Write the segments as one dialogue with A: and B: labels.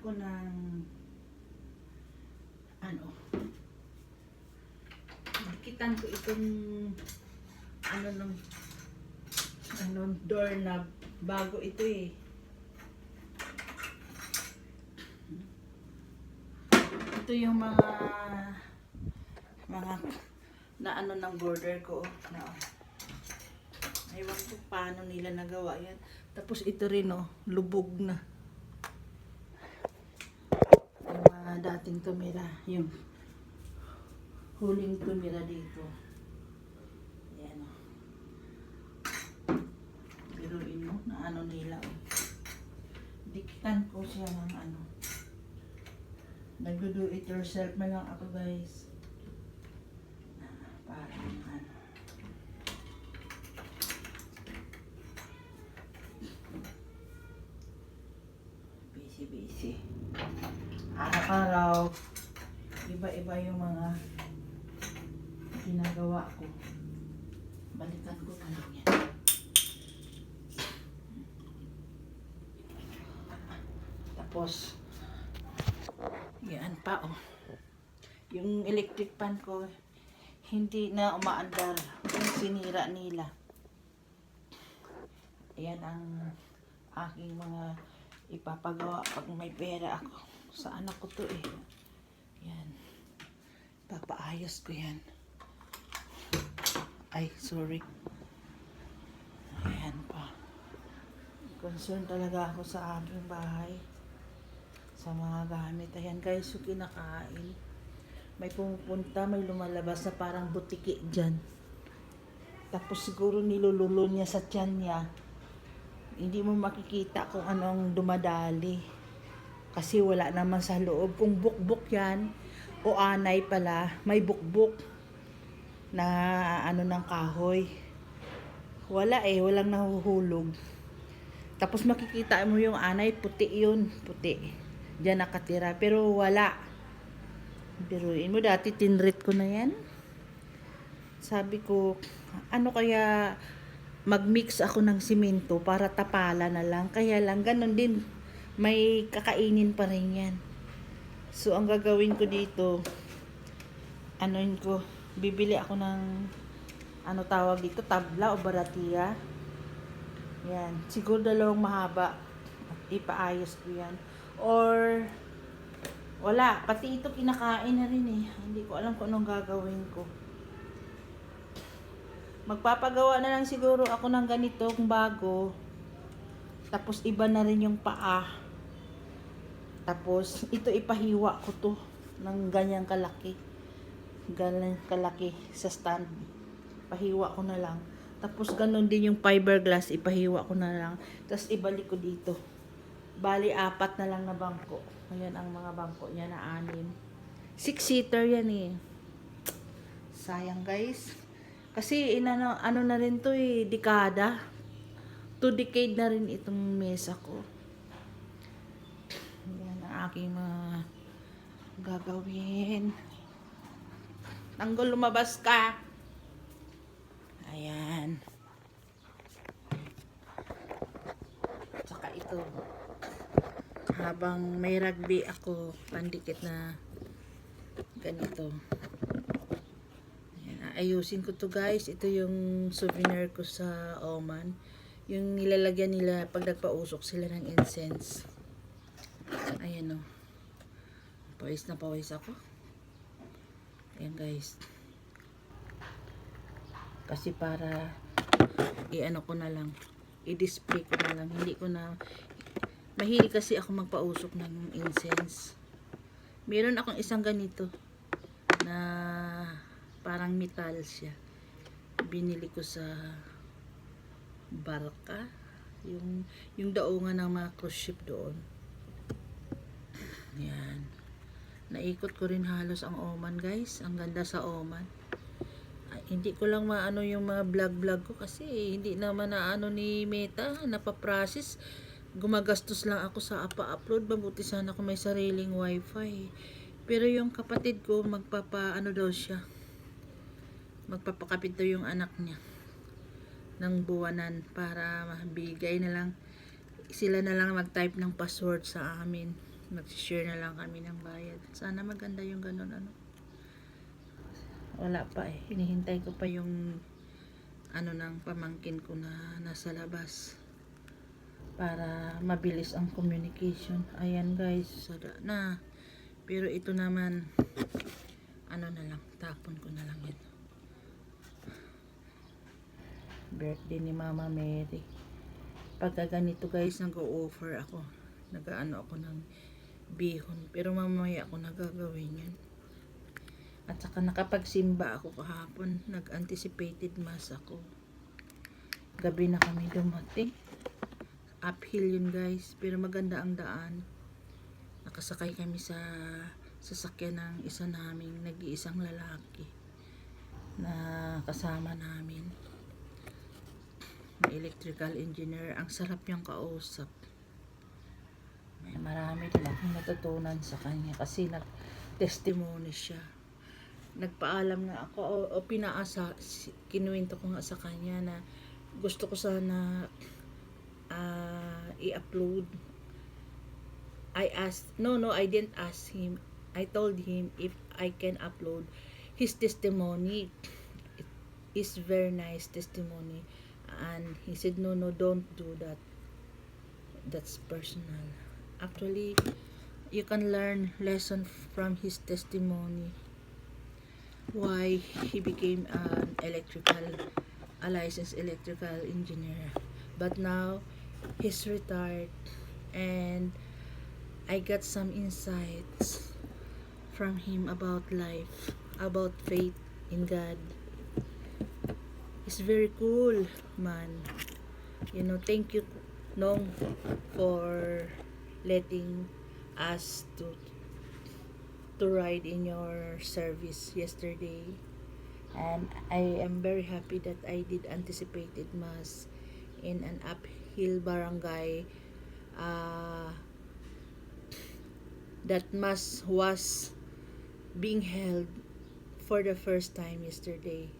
A: ko ng ano dikitan ko itong ano nung ano doorknob bago ito eh ito yung mga mga na ano ng border ko na Ewan ko paano nila nagawa yan. Tapos ito rin oh, lubog na. Dating tumira, yung huling tumira dito. Yan oh. Biruin mo na ano nila oh. Dikitan ko siya ng ano. Nag-do it yourself na lang ako guys. Ah, Parang ano. Araw-araw iba-iba yung mga ginagawa ko. Balikan ko na lang yan. Tapos yan pa oh. Yung electric pan ko hindi na umaandar yung sinira nila. Yan ang aking mga ipapagawa pag may pera ako. Sa anak ko to eh. Yan. Papaayos ko yan. Ay, sorry. Ayan pa. Concern talaga ako sa aming bahay. Sa mga gamit. Ayan guys, yung kinakain. May pumupunta, may lumalabas na parang butiki dyan. Tapos siguro nilululo niya sa tiyan niya hindi mo makikita kung anong dumadali. Kasi wala naman sa loob. Kung bukbuk yan, o anay pala, may bukbuk na ano ng kahoy. Wala eh, walang nahuhulog. Tapos makikita mo yung anay, puti yun, puti. Diyan nakatira, pero wala. Biruin mo, dati tinrit ko na yan. Sabi ko, ano kaya mag-mix ako ng simento para tapala na lang. Kaya lang, ganun din. May kakainin pa rin yan. So, ang gagawin ko dito, yun ko, bibili ako ng, ano tawag dito, tabla o baratia. Yan. Siguro dalawang mahaba. Ipaayos ko yan. Or, wala. Pati ito kinakain na rin eh. Hindi ko alam kung anong gagawin ko. Magpapagawa na lang siguro ako ng ganito kung bago. Tapos iba na rin yung paa. Tapos ito ipahiwa ko to ng ganyang kalaki. Ganyan kalaki sa stand. Pahiwa ko na lang. Tapos ganun din yung fiberglass, ipahiwa ko na lang. Tapos ibalik ko dito. Bali, apat na lang na bangko. Ayan ang mga bangko niya na anim. Six-seater yan eh. Sayang guys. Kasi inano ano na rin to eh, dekada. Two decade na rin itong mesa ko. Aking mga gagawin. Tanggol lumabas ka. Ayan. Tsaka ito. Habang may rugby ako, pandikit na ganito. Ayan, ayusin ko to guys. Ito yung souvenir ko sa Oman. Yung nilalagyan nila pag nagpausok sila ng incense. Ayan o. Pawis na pawis ako. Ayan guys. Kasi para i-ano ko na lang. I-display ko na lang. Hindi ko na mahilig kasi ako magpausok ng incense. Meron akong isang ganito na parang metal siya. Binili ko sa Barca. Yung, yung daungan ng mga cruise ship doon. Yan. Naikot ko rin halos ang Oman guys. Ang ganda sa Oman. Ay, hindi ko lang maano yung mga vlog-vlog ko kasi hindi naman na ano ni Meta, napaprocess. Gumagastos lang ako sa apa-upload. Mabuti sana kung may sariling wifi. Pero yung kapatid ko, magpapa ano daw siya. Magpapakapit daw yung anak niya ng buwanan para mabigay na lang sila na lang mag-type ng password sa amin. Mag-share na lang kami ng bayad. Sana maganda yung ganun ano. Wala pa eh. Hinihintay ko pa yung ano ng pamangkin ko na nasa labas para mabilis ang communication. Ayan guys, sada na. Pero ito naman ano na lang, tapon ko na lang ito. Birthday ni Mama Mary. Pagka ganito guys, nag-o-offer ako. Nag-ano ako ng bihon. Pero mamaya ako nagagawin yan. At saka nakapagsimba ako kahapon. Nag-anticipated mass ako. Gabi na kami dumating. Uphill yun guys. Pero maganda ang daan. Nakasakay kami sa sasakyan ng isa naming nag-iisang lalaki na kasama namin na electrical engineer. Ang sarap niyang kausap. Marami din akong natutunan sa kanya kasi nag-testimony siya. Nagpaalam na ako o, o pinaasa, kinuwento ko nga sa kanya na gusto ko sana ah, i-upload. I asked, no, no, I didn't ask him. I told him if I can upload his testimony. It is very nice testimony. And he said, no, no, don't do that. That's personal. Actually, you can learn lesson from his testimony. Why he became an electrical, a licensed electrical engineer. But now, he's retired. And I got some insights from him about life, about faith in God. It's very cool, man. You know, thank you, Nong, for letting us to to ride in your service yesterday. And I am very happy that I did anticipated mass in an uphill barangay uh, that mass was being held for the first time yesterday.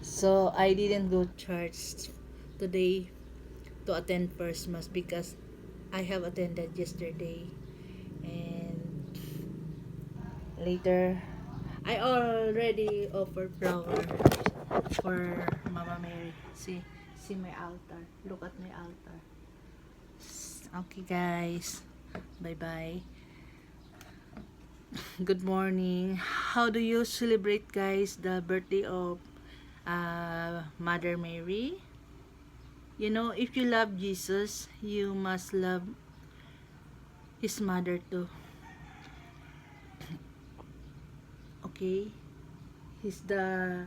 A: So I didn't go church today to attend first mass because I have attended yesterday and later I already offered flower for Mama Mary. See, see my altar. Look at my altar. Okay guys. Bye bye. Good morning. How do you celebrate guys the birthday of uh, Mother Mary? You know, if you love Jesus, you must love his mother too. Okay? He's the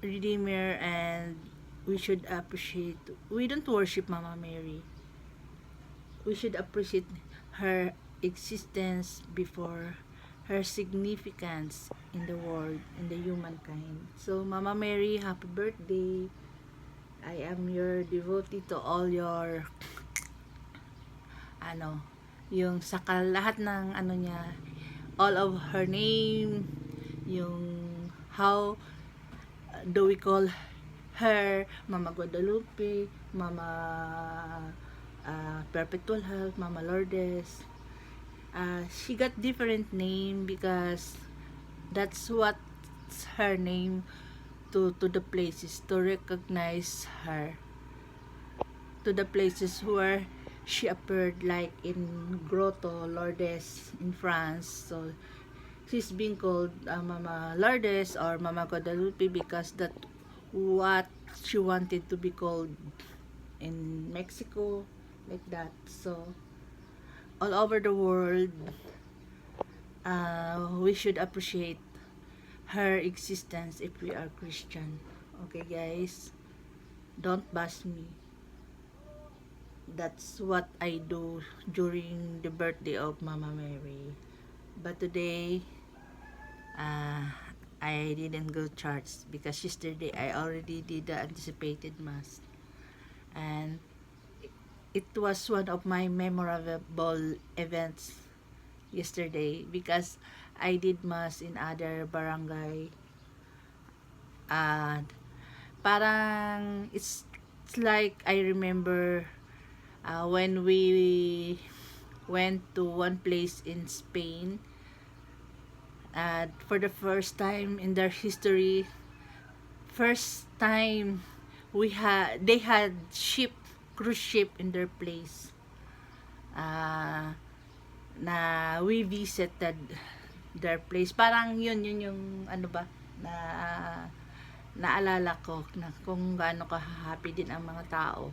A: Redeemer and we should appreciate. We don't worship Mama Mary. We should appreciate her existence before her significance in the world, in the humankind. So, Mama Mary, happy birthday. I am your devotee to all your ano, yung sa lahat ng ano niya, all of her name, yung how do we call her Mama Guadalupe, Mama uh, Perpetual Health, Mama Lourdes. Uh, she got different name because that's what her name to to the places to recognize her. To the places where she appeared like in Grotto Lourdes in France. So she's being called uh, Mama Lourdes or Mama Guadalupe because that what she wanted to be called in Mexico like that. So all over the world uh, we should appreciate her existence if we are Christian. Okay, guys? Don't bash me. That's what I do during the birthday of Mama Mary. But today, uh, I didn't go church because yesterday I already did the anticipated mass. And it was one of my memorable events yesterday because I did mass in other barangay and parang it's, it's like I remember uh, when we went to one place in Spain. And for the first time in their history, first time we had they had ship cruise ship in their place. Ah na we visited their place. Parang yun yun yung ano ba na naalala ko na kung gaano ka happy din ang mga tao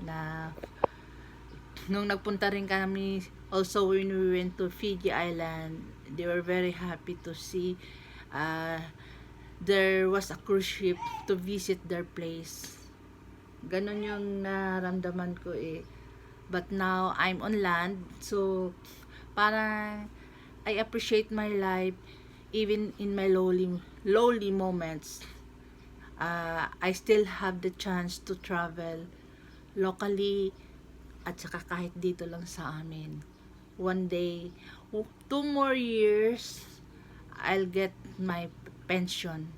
A: na nung nagpunta rin kami also when we went to Fiji Island they were very happy to see uh, there was a cruise ship to visit their place. Ganon yung naramdaman ko eh. But now I'm on land. So parang I appreciate my life even in my lowly lowly moments uh, I still have the chance to travel locally at saka kahit dito lang sa amin. One day, two more years, I'll get my pension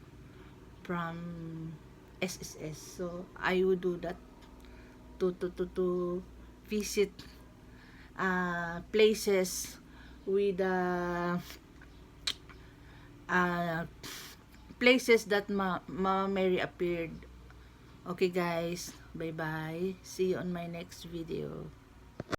A: from SSS. So, I would do that to, to, to, to visit uh, places with uh, uh, places that Ma Mama Mary appeared. Okay guys, bye bye. See you on my next video.